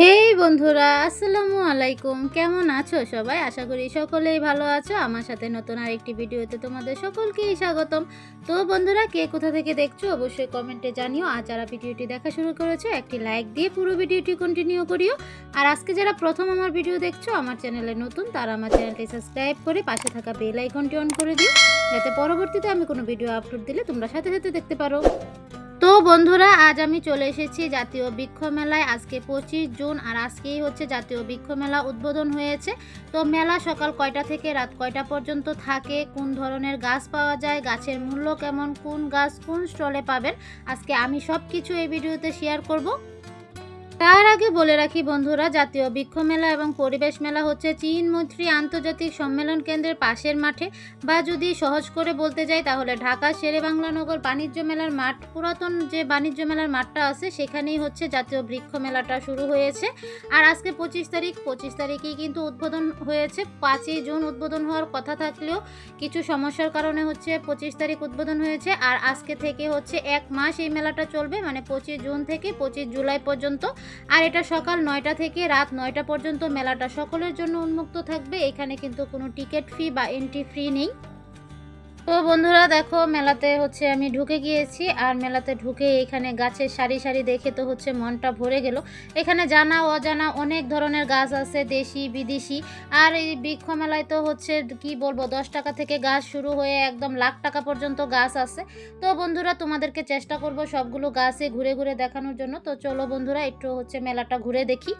হেই বন্ধুরা, আসসালামু আলাইকুম। কেমন আছো সবাই? আশা করি সকলেই ভালো আছো। আমার সাথে নতুন আরেকটি ভিডিওতে তোমাদের সকলকেই স্বাগতম। তো বন্ধুরা, কে কোথা থেকে দেখছ অবশ্যই কমেন্টে জানিও। আর যারা ভিডিওটি দেখা শুরু করেছ, একটি লাইক দিয়ে পুরো ভিডিওটি কন্টিনিউ করিও। আর আজকে যারা প্রথম আমার ভিডিও দেখছ, আমার চ্যানেলে নতুন, তারা আমার চ্যানেলটি সাবস্ক্রাইব করে পাশে থাকা বেল আইকনটি অন করে দিও। যাতে পরবর্তীতে আমি কোনো ভিডিও আপলোড দিলে তোমরা সাথে সাথে দেখতে পারো। বন্ধুরা, আজ আমি চলে এসেছি জাতীয় বৃক্ষ মেলায়। আজকে পঁচিশ জুন আর আজকেই হচ্ছে জাতীয় বৃক্ষ মেলা উদ্বোধন হয়েছে। তো মেলা সকাল কয়টা থেকে রাত কয়টা পর্যন্ত থাকে? কোন ধরনের গাছ পাওয়া যায়? গাছের মূল্য কেমন? কোন গাছ কোন স্টলে পাবেন? আজকে আমি সব কিছু এই ভিডিওতে শেয়ার করব। তার আগে বলে রাখি বন্ধুরা, জাতীয় বৃক্ষ মেলা এবং পরিবেশ মেলা হচ্ছে চীন মৈত্রী আন্তর্জাতিক সম্মেলন কেন্দ্রের পাশের মাঠে বা যদি সহজ করে বলতে যাই তাহলে ঢাকা শেরে বাংলানগর বাণিজ্য মেলার মাঠ, পুরাতন যে বাণিজ্য মেলার মাঠটা আছে সেখানেই হচ্ছে জাতীয় বৃক্ষ মেলাটা শুরু হয়েছে। আর আজকে পঁচিশ তারিখ, পঁচিশ তারিখেই কিন্তু উদ্বোধন হয়েছে। পাঁচই জুন উদ্বোধন হওয়ার কথা থাকলেও কিছু সমস্যার কারণে হচ্ছে পঁচিশ তারিখ উদ্বোধন হয়েছে। আর আজকে থেকে হচ্ছে এক মাস এই মেলাটা চলবে মানে পঁচিশ জুন থেকে পঁচিশ জুলাই পর্যন্ত। আর এটা সকাল নয়টা থেকে রাত নয়টা পর্যন্ত মেলাটা সকলের জন্য উন্মুক্ত থাকবে। এখানে কিন্তু কোনো টিকিট ফি বা এন্ট্রি ফ্রি নেই। তো বন্ধুরা দেখো, মেলাতে হচ্ছে আমি ঢুকে গিয়েছি, আর মেলাতে ঢুকে এখানে গাছের সারি সারি দেখে তো হচ্ছে মনটা ভরে গেল। এখানে জানা অজানা অনেক ধরনের গাছ আছে, দেশি, বিদেশি, আর এই বৃক্ষ মেলায় তো হচ্ছে কি বলব, দশ টাকা থেকে গাছ শুরু হয়ে একদম লাখ টাকা পর্যন্ত গাছ আছে। তো বন্ধুরা তোমাদেরকে চেষ্টা করব সবগুলো গাছে ঘুরে ঘুরে দেখানোর জন্য। তো চলো বন্ধুরা, একটু হচ্ছে মেলাটা ঘুরে দেখি।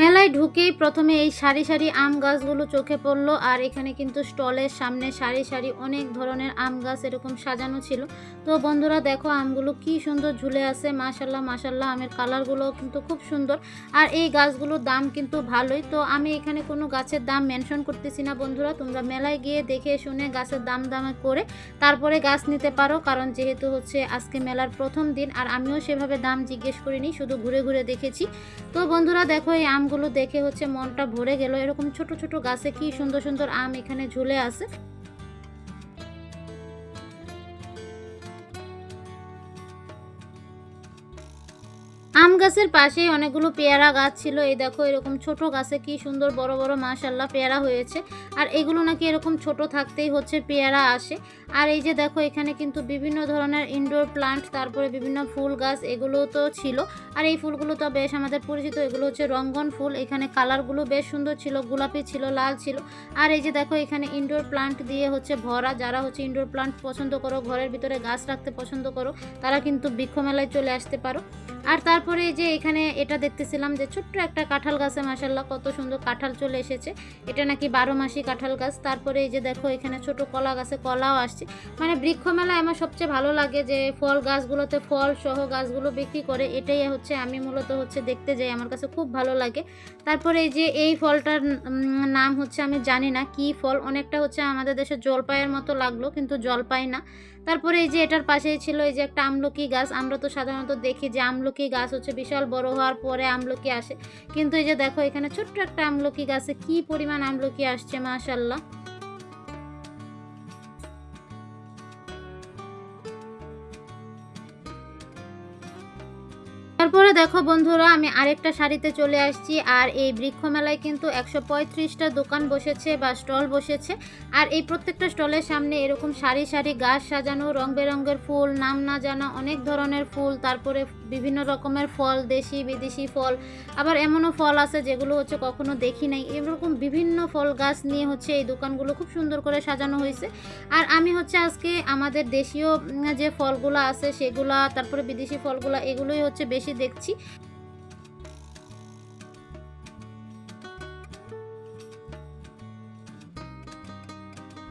মেলায় ঢুকেই প্রথমে এই সারি সারি আম গাছগুলো চোখে পড়ল, আর এখানে কিন্তু স্টলের সামনে সারি সারি অনেক ধরনের আম গাছ এরকম সাজানো ছিল। তো বন্ধুরা, দেখো আমগুলো কি সুন্দর ঝুলে আছে মাশাল্লাহ মাশাল্লাহ আমের কালারগুলো কিন্তু খুব সুন্দর। আর এই গাছগুলোর দাম কিন্তু ভালোই। তো আমি এখানে কোনো গাছের দাম মেনশন করতেছি না বন্ধুরা, তোমরা মেলায় গিয়ে দেখে শুনে গাছের দাম দামে করে তারপরে গাছ নিতে পারো, কারণ যেহেতু হচ্ছে আজকে মেলার প্রথম দিন, আর আমিও সেভাবে দাম জিজ্ঞেস করিনি, শুধু ঘুরে ঘুরে দেখেছি। তো বন্ধুরা, দেখো এই আমগুলো দেখে হচ্ছে মনটা ভরে গেল। এরকম ছোট ছোট গাছে কি সুন্দর সুন্দর আম এখানে ঝুলে আছে। আম গাছের পাশেই অনেকগুলো পেয়ারা গাছ ছিল। এই দেখো, এরকম ছোট গাছে কি সুন্দর বড় বড় মাশাল্লাহ পেয়ারা হয়েছে। আর এগুলো নাকি এরকম ছোট থাকতেই হচ্ছে পেয়ারা আসে। আর এই যে দেখো, এখানে কিন্তু বিভিন্ন ধরনের ইনডোর প্লান্ট তারপরে বিভিন্ন ফুল গাছ এগুলো তো ছিল। আর এই ফুলগুলো তো বেশ আমাদের পরিচিত, এগুলো হচ্ছে রঙ্গন ফুল। এখানে কালারগুলো বেশ সুন্দর ছিল, গোলাপি ছিল, লাল ছিল। আর এই যে দেখো, এখানে ইনডোর প্লান্ট দিয়ে হচ্ছে ভরা। যারা হচ্ছে ইনডোর প্লান্ট পছন্দ করো, ঘরের ভিতরে গাছ রাখতে পছন্দ করো, তারা কিন্তু বৃক্ষ মেলায় চলে আসতে পারো। আর তারপরে যে এখানে এটা দেখতেছিলাম যে ছোট্ট একটা কাঁঠাল গাছে মাসাল্লাহ কত সুন্দর কাঁঠাল চলে এসেছে। এটা নাকি বারো মাসি কাঁঠাল গাছ। তারপরে এই যে দেখো, এখানে ছোট কলা গাছে কলাও আসছে। মানে বৃক্ষ মেলায় আমার সবচেয়ে ভালো লাগে যে ফল গাছগুলোতে ফল সহ গাছগুলো বিক্রি করে, এটাই হচ্ছে আমি মূলত হচ্ছে দেখতে যাই, আমার কাছে খুব ভালো লাগে। তারপরে এই যে এই ফলটার নাম হচ্ছে আমি জানি না কি ফল, অনেকটা হচ্ছে আমাদের দেশে জলপাইয়ের মতো লাগল, কিন্তু জলপাই না। তারপরে এই যে এটার পাশেই ছিল এই যে একটা আমলকি গাছ, আমরা তো সাধারণত দেখি যে আমলকি গাছ হচ্ছে বিশাল বড় হওয়ার পরে আমলকি আসে। কিন্তু এই যে দেখো এখানে ছোট্ট একটা আমলকি গাছে কি পরিমাণ আমলকি আসছে, মাশাল্লাহ। তারপরে দেখো বন্ধুরা, আমি আরেকটা শাড়িতে চলে আসছি আর এই বৃক্ষ মেলায় কিন্তু একশো পঁয়ত্রিশটা দোকান বসেছে বা স্টল বসেছে। আর এই প্রত্যেকটা স্টলের সামনে এরকম সারি সারি গাছ সাজানো, রং বেরঙের ফুল, নাম না জানা অনেক ধরনের ফুল, তারপরে বিভিন্ন রকমের ফল, দেশি, বিদেশি ফল, আবার এমনও ফল আছে যেগুলো হচ্ছে কখনো দেখি নাই। এরকম বিভিন্ন ফল গাছ নিয়ে হচ্ছে এই দোকানগুলো খুব সুন্দর করে সাজানো হয়েছে। আর আমি হচ্ছে আজকে আমাদের দেশীয় যে ফলগুলো আছে সেগুলা, তারপরে বিদেশি ফলগুলো, এগুলোই হচ্ছে বেশি দেখছি।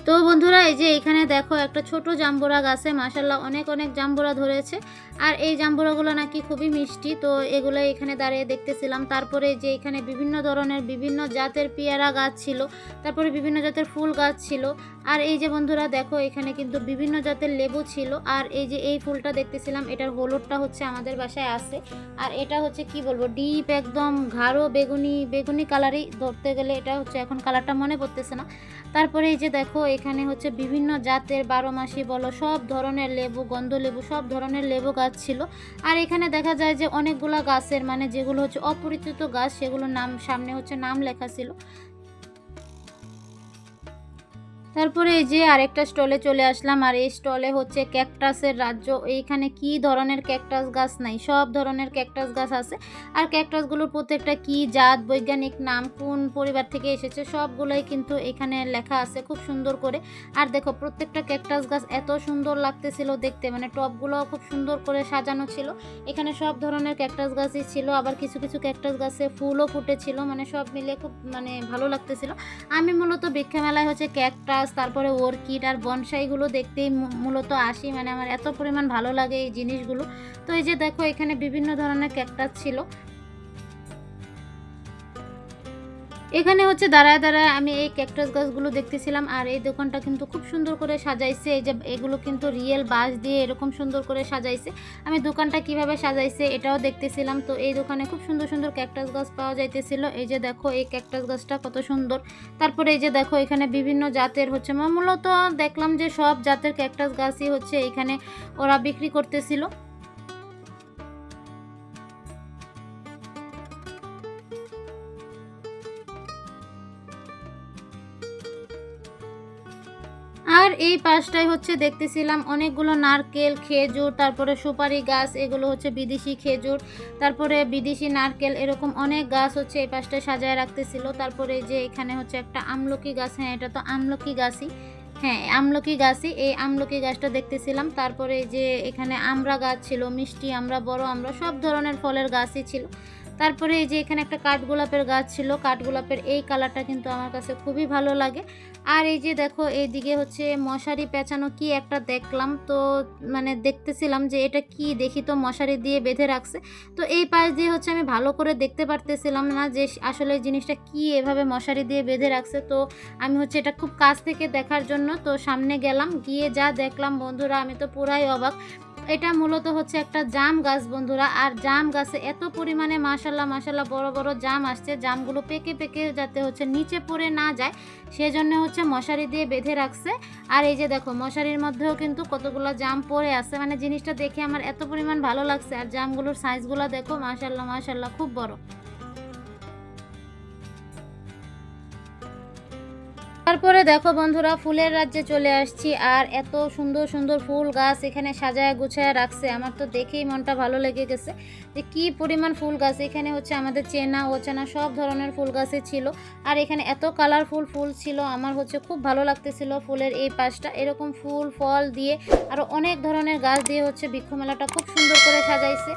তো বন্ধুরা, এই যে এখানে দেখো একটা ছোট জাম্বুরা গাছে মাসাল্লাহ অনেক অনেক জাম্বুরা ধরেছে। আর এই জাম্বুরাগুলো নাকি খুবই মিষ্টি, তো এগুলো এখানে দাঁড়িয়ে দেখতেছিলাম। তারপরে যে এখানে বিভিন্ন ধরনের বিভিন্ন জাতের পেয়ারা গাছ ছিল, তারপরে বিভিন্ন জাতের ফুল গাছ ছিল। আর এই যে বন্ধুরা, দেখো এখানে কিন্তু বিভিন্ন জাতের লেবু ছিল। আর এই যে এই ফুলটা দেখতেছিলাম, এটার হলুদটা হচ্ছে আমাদের বাসায় আছে। আর এটা হচ্ছে কি বলব, ডিপ একদম গাঢ় বেগুনি বেগুনি কালারই ধরতে গেলে এটা হচ্ছে এখন কালারটা মনে পড়তেছে না। তারপরে এই যে দেখো এখানে হচ্ছে বিভিন্ন জাতের বারো মাসি বলো, সব ধরনের লেবু, গন্ধ লেবু, সব ধরনের লেবু গাছ ছিল। আর এখানে দেখা যায় যে অনেকগুলো গাছের মানে যেগুলো হচ্ছে অপরিচিত গাছ, সেগুলোর নাম, সামনে হচ্ছে নাম লেখা ছিল। তারপরে এই যে আরেকটা স্টলে চলে আসলাম, আর এই স্টলে হচ্ছে ক্যাকটাসের রাজ্য। এইখানে কি ধরনের ক্যাকটাস গাছ নাই? সব ধরনের ক্যাকটাস গাছ আছে। আর ক্যাকটাসগুলোর প্রত্যেকটা কি জাত, বৈজ্ঞানিক নাম, কোন পরিবার থেকে এসেছে, সবগুলোই কিন্তু এখানে লেখা আছে খুব সুন্দর করে। আর দেখো, প্রত্যেকটা ক্যাকটাস গাছ এত সুন্দর লাগতেছিল দেখতে। মানে টবগুলোও খুব সুন্দর করে সাজানো ছিল। এখানে সব ধরনের ক্যাকটাস গাছই ছিল। আবার কিছু কিছু ক্যাকটাস গাছে ফুলও ফুটেছিল। মানে সব মিলে খুব মানে ভালো লাগতেছিল। আমি মূলত বৃক্ষা মেলায় হচ্ছে ক্যাকটাস তারপরে অর্কিড আর বনসাইগুলো দেখতেই মূলত আসি। মানে আমার এত পরিমাণ ভালো লাগে এই জিনিসগুলো। তো এই যে দেখো, এখানে বিভিন্ন ধরনের ক্যাকটাস ছিল। এখানে হচ্ছে দাঁড়ায় দাঁড়ায় আমি এই ক্যাকটাস গাছগুলো দেখতেছিলাম, আর এই দোকানটা কিন্তু খুব সুন্দর করে সাজাইছে। এই যে এগুলো কিন্তু রিয়েল বাঁশ দিয়ে এরকম সুন্দর করে সাজাইছে। আমি দোকানটা কীভাবে সাজাইছে এটাও দেখতেছিলাম। তো এই দোকানে খুব সুন্দর সুন্দর ক্যাকটাস গাছ পাওয়া যাইতেছিল। এই যে দেখো, এই ক্যাকটাস গাছটা কত সুন্দর। তারপরে এই যে দেখো, এখানে বিভিন্ন জাতের হচ্ছে, মূলত দেখলাম যে সব জাতের ক্যাকটাস গাছই হচ্ছে এখানে ওরা বিক্রি করতেছিল। এই পাশটায় হচ্ছে দেখতেছিলাম অনেকগুলো নারকেল, খেজুর, তারপরে সুপারি গাছ, এগুলো হচ্ছে বিদেশি খেজুর, তারপরে বিদেশি নারকেল, এরকম অনেক গাছ হচ্ছে এই পাশটায় সাজায় রাখতেছিল। তারপরে যে এখানে হচ্ছে একটা আমলকি গাছ হ্যাঁ এটা তো আমলকি গাছই। হ্যাঁ আমলকি গাছই, এই আমলকি গাছটা দেখতেছিলাম। তারপরে যে এখানে আমড়া গাছ ছিল, মিষ্টি আমরা বড় আমরা সব ধরনের ফলের গাছই ছিল। তারপরে এই যে এখানে একটা কাঠগোলাপের গাছ ছিল কাঠগোলাপের এই কালারটা কিন্তু আমার কাছে খুবই ভালো লাগে। আর এই যে দেখো, এইদিকে হচ্ছে মশারি পেঁচানো কি একটা দেখলাম, তো মানে দেখতেছিলাম যে এটা কি দেখি তো মশারি দিয়ে বেঁধে রাখছে। তো এই পাশ দিয়ে হচ্ছে আমি ভালো করে দেখতে পারতেছিলাম না যে আসলে জিনিসটা কি এভাবে মশারি দিয়ে বেঁধে রাখছে। তো আমি হচ্ছে এটা খুব কাছ থেকে দেখার জন্য, তো সামনে গেলাম, গিয়ে যা দেখলাম বন্ধুরা, আমি তো পুরাই অবাক এটা মূলত হচ্ছে একটা জাম গাছ বন্ধুরা, আর জাম গাছে এত পরিমাণে মাশাল্লাহ মাশাল্লাহ বড় বড় জাম আসছে, জামগুলো পেকে পেকে যাতে হচ্ছে নিচে পড়ে না যায়, সেজন্য হচ্ছে মশারি দিয়ে বেঁধে রাখছে। আর এই যে দেখো, মশারির মধ্যেও কিন্তু কতগুলো জাম পড়ে আছে মানে জিনিসটা দেখে আমার এত পরিমাণ ভালো লাগছে, আর জামগুলোর সাইজগুলো দেখো, মাশাল্লাহ মাশাল্লাহ, খুব বড়। তারপরে দেখো বন্ধুরা, ফুলের রাজ্যে চলে আসছি আর এত সুন্দর সুন্দর ফুল গাছ এখানে সাজায় গুছায় রাখছে। আমার তো দেখেই মনটা ভালো লেগে গেছে যে কি পরিমাণ ফুল গাছ। এখানে হচ্ছে আমাদের চেনা, অচেনা সব ধরনের ফুল গাছে ছিল। আর এখানে এত কালারফুল ফুল ছিল, আমার হচ্ছে খুব ভালো লাগতেছিল ফুলের এই পাশটা। এরকম ফুল, ফল দিয়ে আরও অনেক ধরনের গাছ দিয়ে হচ্ছে বৃক্ষ মেলাটা খুব সুন্দর করে সাজাইছে।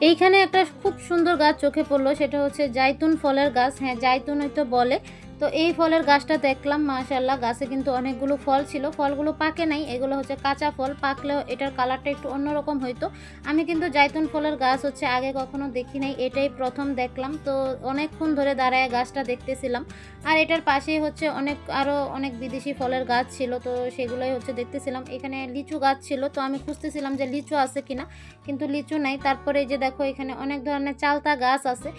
এইখানে একটা খুব সুন্দর গাছ চোখে পড়ল, সেটা হচ্ছে জাইতুন ফলের গাছ। হ্যাঁ জাইতুন হয়তো বলে। তো এই ফলের গাছটা দেখলাম মাশাল্লাহ গাছে কিন্তু অনেকগুলো ফল ছিল। ফলগুলো পাকে নাই, এগুলো হচ্ছে কাঁচা ফল, পাকলেও এটার কালারটা একটু অন্যরকম হইতো। আমি কিন্তু জাইতুন ফলের গাছ হচ্ছে আগে কখনো দেখি নাই, এটাই প্রথম দেখলাম। তো অনেকক্ষণ ধরে দাঁড়ায় গাছটা দেখতেছিলাম। আর এটার পাশেই হচ্ছে অনেক আরও অনেক বিদেশি ফলের গাছ ছিল, তো সেগুলোই হচ্ছে দেখতেছিলাম। এখানে লিচু গাছ ছিল, তো আমি খুঁজতেছিলাম যে লিচু আছে কিনা, কিন্তু লিচু নাই। তারপরে যে দেখো, এখানে অনেক ধরনের চালতা গাছ আছে।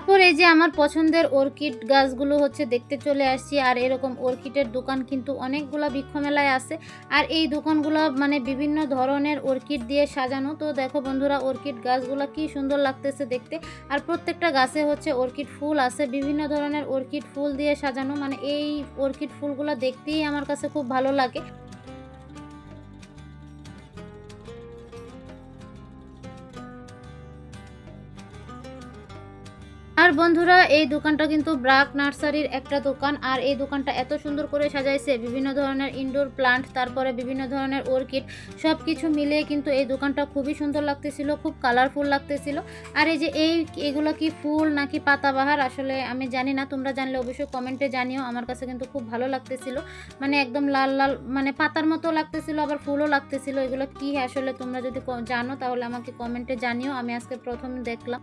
তারপর এই যে আমার পছন্দের অর্কিড গাছগুলো হচ্ছে দেখতে চলে আসছি, আর এরকম অর্কিডের দোকান কিন্তু অনেকগুলো বৃক্ষমেলায় আছে। আর এই দোকানগুলো মানে বিভিন্ন ধরনের অর্কিড দিয়ে সাজানো। তো দেখো বন্ধুরা, অর্কিড গাছগুলো কি সুন্দর লাগতেছে দেখতে। আর প্রত্যেকটা গাছে হচ্ছে অর্কিড ফুল আছে, বিভিন্ন ধরনের অর্কিড ফুল দিয়ে সাজানো। মানে এই অর্কিড ফুলগুলো দেখতেই আমার কাছে খুব ভালো লাগে। আর বন্ধুরা, এই দোকানটা কিন্তু ব্রাক নার্সারির একটা দোকান, আর এই দোকানটা এত সুন্দর করে সাজাইছে, বিভিন্ন ধরনের ইনডোর প্লান্ট তারপরে বিভিন্ন ধরনের অর্কিড সব কিছু মিলিয়ে কিন্তু এই দোকানটা খুবই সুন্দর লাগতেছিল, খুব কালারফুল লাগতেছিল। আর এই যে এই, এগুলো কি ফুল নাকি পাতাবাহার, আসলে আমি জানি না, তোমরা জানলে অবশ্যই কমেন্টে জানিও, আমার কাছে কিন্তু খুব ভালো লাগতেছিল। মানে একদম লাল লাল মানে পাতার মতো লাগতেছিল, আবার ফুলও লাগতেছিল, এগুলো কি আসলে তোমরা যদি জানো তাহলে আমাকে কমেন্টে জানিও, আমি আজকে প্রথম দেখলাম।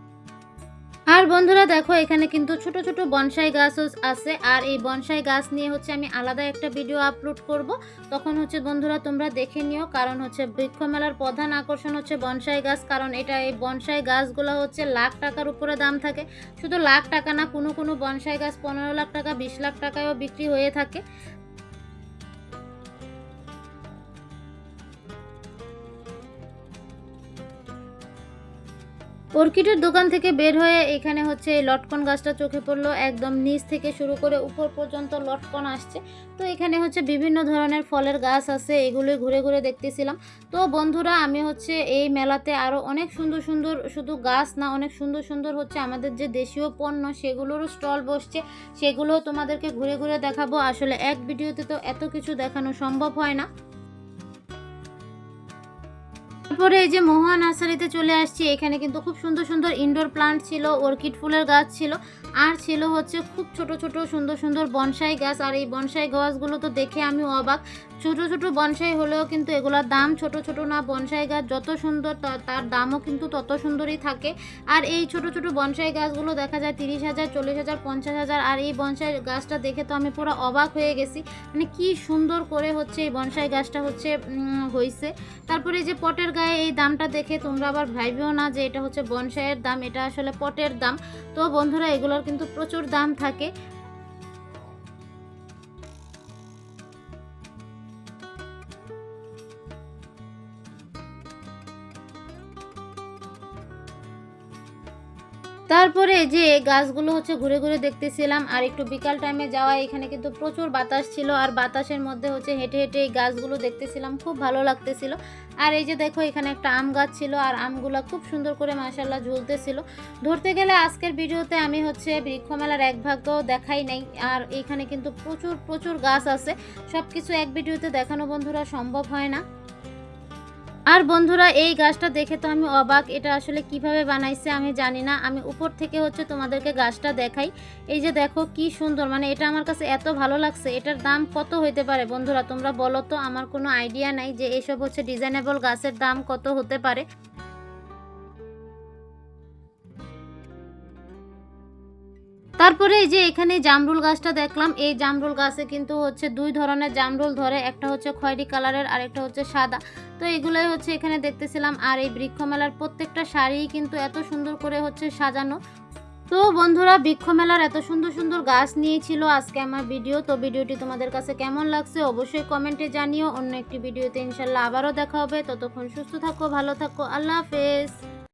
আর বন্ধুরা দেখো, এখানে কিন্তু ছোট ছোট বনসাই গাছও আছে। আর এই বনসাই গাছ নিয়ে হচ্ছে আমি আলাদা একটা ভিডিও আপলোড করব। তখন হচ্ছে বন্ধুরা তোমরা দেখে নিও, কারণ হচ্ছে বৃক্ষ মেলার প্রধান আকর্ষণ হচ্ছে বনসাই গাছ, কারণ এটা এই বনসাই গাছগুলো হচ্ছে লাখ টাকার উপরে দাম থাকে। শুধু লাখ টাকা না, কোনো কোনো বনসাই গাছ পনেরো লাখ টাকা, বিশ লাখ টাকায়ও বিক্রি হয়ে থাকে। অর্কিডের দোকান থেকে বের হয়ে এখানে হচ্ছে এই লটকন গাছটা চোখে পড়ল। একদম নিচ থেকে শুরু করে উপর পর্যন্ত লটকন আসছে। তো এখানে হচ্ছে বিভিন্ন ধরনের ফলের গাছ আছে, এগুলোই ঘুরে ঘুরে দেখতেছিলাম। তো বন্ধুরা, আমি হচ্ছে এই মেলাতে আরও অনেক সুন্দর সুন্দর শুধু গাছ না, অনেক সুন্দর সুন্দর হচ্ছে আমাদের যে দেশীয় পণ্য, সেগুলোরও স্টল বসছে। সেগুলো তোমাদেরকে ঘুরে ঘুরে দেখাবো। আসলে এক ভিডিওতে তো এত কিছু দেখানো সম্ভব হয় না। তারপরে এই যে মহুয়া নার্সারিতে চলে আসছি, এখানে কিন্তু খুব সুন্দর সুন্দর ইনডোর প্লান্ট ছিল, অর্কিড ফুলের গাছ ছিল, আর ছিল হচ্ছে খুব ছোট ছোট সুন্দর সুন্দর বনসাই গাছ, আর এই বনসাই গাছগুলো তো দেখে আমি অবাক ছোট ছোট বনসাই হলেও কিন্তু এগুলোর দাম ছোট ছোট না। বনসাই গাছ যত সুন্দর তার দামও কিন্তু তত সুন্দরই থাকে। আর এই ছোট ছোট বনসাই গাছগুলো দেখা যায় তিরিশ হাজার, চল্লিশ হাজার, পঞ্চাশ হাজার। আর এই বনসাই গাছটা দেখে তো আমি পুরো অবাক হয়ে গেছি। মানে কি সুন্দর করে হচ্ছে এই বনসাই গাছটা হচ্ছে হয়েছে তারপরে এই যে পটের গায়ে এই দামটা দেখে তোমরা আবার ভাইবেও না যে এটা হচ্ছে বনসাইয়ের দাম, এটা আসলে পটের দাম। তো বন্ধুরা, এগুলোর কিন্তু প্রচুর দাম থাকে। তারপরে যে গাছগুলো হচ্ছে ঘুরে ঘুরে দেখতেছিলাম, আর একটু বিকাল টাইমে যাওয়া, এখানে কিন্তু প্রচুর বাতাস ছিল, আর বাতাসের মধ্যে হচ্ছে হেঁটে হেঁটে এই গাছগুলো দেখতেছিলাম, খুব ভালো লাগতেছিল। আর এই যে দেখো, এখানে একটা আম গাছ ছিল, আর আমগুলো খুব সুন্দর করে মাসাল্লাহ ঝুলতেছিল। ধরতে গেলে আজকের ভিডিওতে আমি হচ্ছে বৃক্ষমেলার এক ভাগও দেখাই নাই, আর এখানে কিন্তু প্রচুর প্রচুর গাছ আছে। সব কিছু এক ভিডিওতে দেখানো বন্ধুরা সম্ভব হয় না। আর বন্ধুরা, এই গাছটা দেখে তো আমি অবাক। এটা আসলে কীভাবে বানাইছে আমি জানি না। আমি উপর থেকে হচ্ছে তোমাদেরকে গাছটা দেখাই। এই যে দেখো কি সুন্দর মানে এটা আমার কাছে এত ভালো লাগছে। এটার দাম কত হইতে পারে বন্ধুরা? তোমরা বলো তো, আমার কোনো আইডিয়া নাই যে এসব হচ্ছে ডিজাইনেবল গাছের দাম কত হতে পারে। তারপরে এই যে এখানে জামরুল গাছটা দেখলাম, এই জামরুল গাছে কিন্তু হচ্ছে দুই ধরনের জামরুল ধরে, একটা হচ্ছে খয়েরি কালারের আর একটা হচ্ছে সাদা। তো এগুলোই হচ্ছে এখানে দেখতেছিলাম, আর এই বৃক্ষ মেলার প্রত্যেকটা শাড়ি কিন্তু এত সুন্দর করে হচ্ছে সাজানো। তো বন্ধুরা বৃক্ষ মেলার এত সুন্দর সুন্দর গাছ নিয়েছিল আজকে আমার ভিডিও। তো ভিডিওটি তোমাদের কাছে কেমন লাগছে অবশ্যই কমেন্টে জানিও। অন্য একটি ভিডিওতে ইনশাল্লাহ আবারও দেখা হবে। ততক্ষণ সুস্থ থাকো, ভালো থাকো, আল্লাহ হাফেজ।